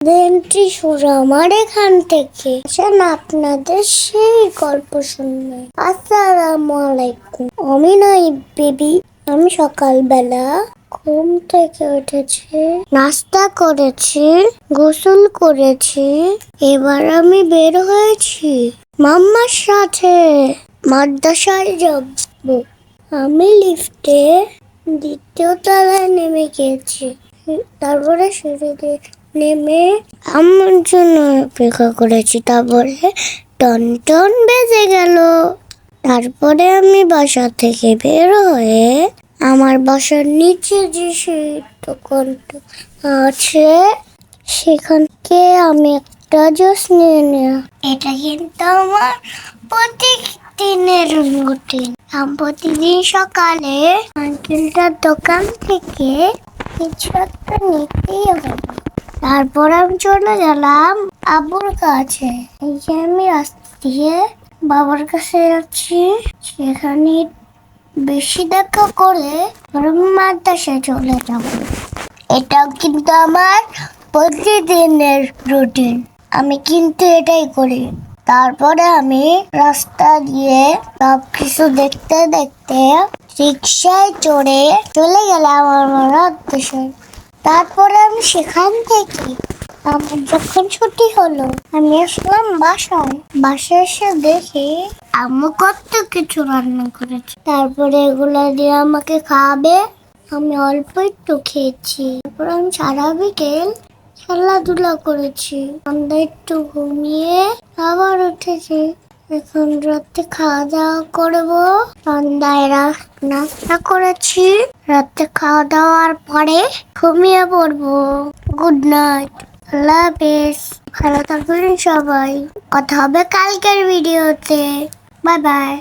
দেনটি সুর আমার এখান থেকে। আসেন আপনাদের সেই গল্প শুনবে আসসালামু আলাইকুম। আমি নাই বেবি। আমি সকালবেলা ঘুম থেকে উঠেছি, নাস্তা করেছি, গোসল করেছি। এবার আমি বের হয়েছি মাম্মার সাথে মাদ্রাসায় যাব। আমি লিফটে দ্বিতীয় তলায় নেমে গেছি। তারপরে সিঁড়িতে নেমে আমার জন্য অপেক্ষা করেছি তারপরে টন টন বেজে গেল। তারপরে আমি বাসা থেকে বের হয়ে আমার বাসার নিচে যে সেই দোকানটা আছে সেখান থেকে আমি একটা জুস নিয়ে নিলাম। এটা কিন্তু আমার প্রত্যেক দিনের রুটিন প্রতিদিন সকালে আঙ্কেলটার দোকান থেকে কিছু একটা নিতেই হবে। তারপর আমি চলে গেলাম আব্বুর কাছে। এই যে আমি রাস্তা দিয়ে বাবার কাছে যাচ্ছি। সেখানে বেশি দেখা করে আমি মাদ্রাসায় চলে যাব। এটাও কিন্তু আমার প্রতিদিনের রুটিন। আমি কিন্তু এটাই করি। তারপরে আমি রাস্তা দিয়ে সব কিছু দেখতে দেখতে রিক্সায় চড়ে চলে গেলাম আমার উদ্দেশ্যে তারপরে আমি সেখান থেকে, আমার যখন ছুটি হলো, আমি আসলাম বাসায়। বাসায় এসে দেখি আম্মু কত কিছু রান্না করেছে। তারপরে এগুলো দিয়ে আমাকে খাওয়াবে আমি অল্প একটু খেয়েছি। তারপর আমি সারা বিকেল খেলাধুলা করেছি। আমরা একটু ঘুমিয়ে আবার উঠেছি। এখন রাতে খাওয়া দাওয়া করব। সন্ধ্যায় নাস্তা করেছি। রাতে খাওয়া দাওয়ার পরে ঘুমিয়ে পড়ব। গুড নাইট আল্লাহ হাফেজ। ভালো থাকবেন সবাই। কথা হবে কালকের ভিডিওতে বাই বাই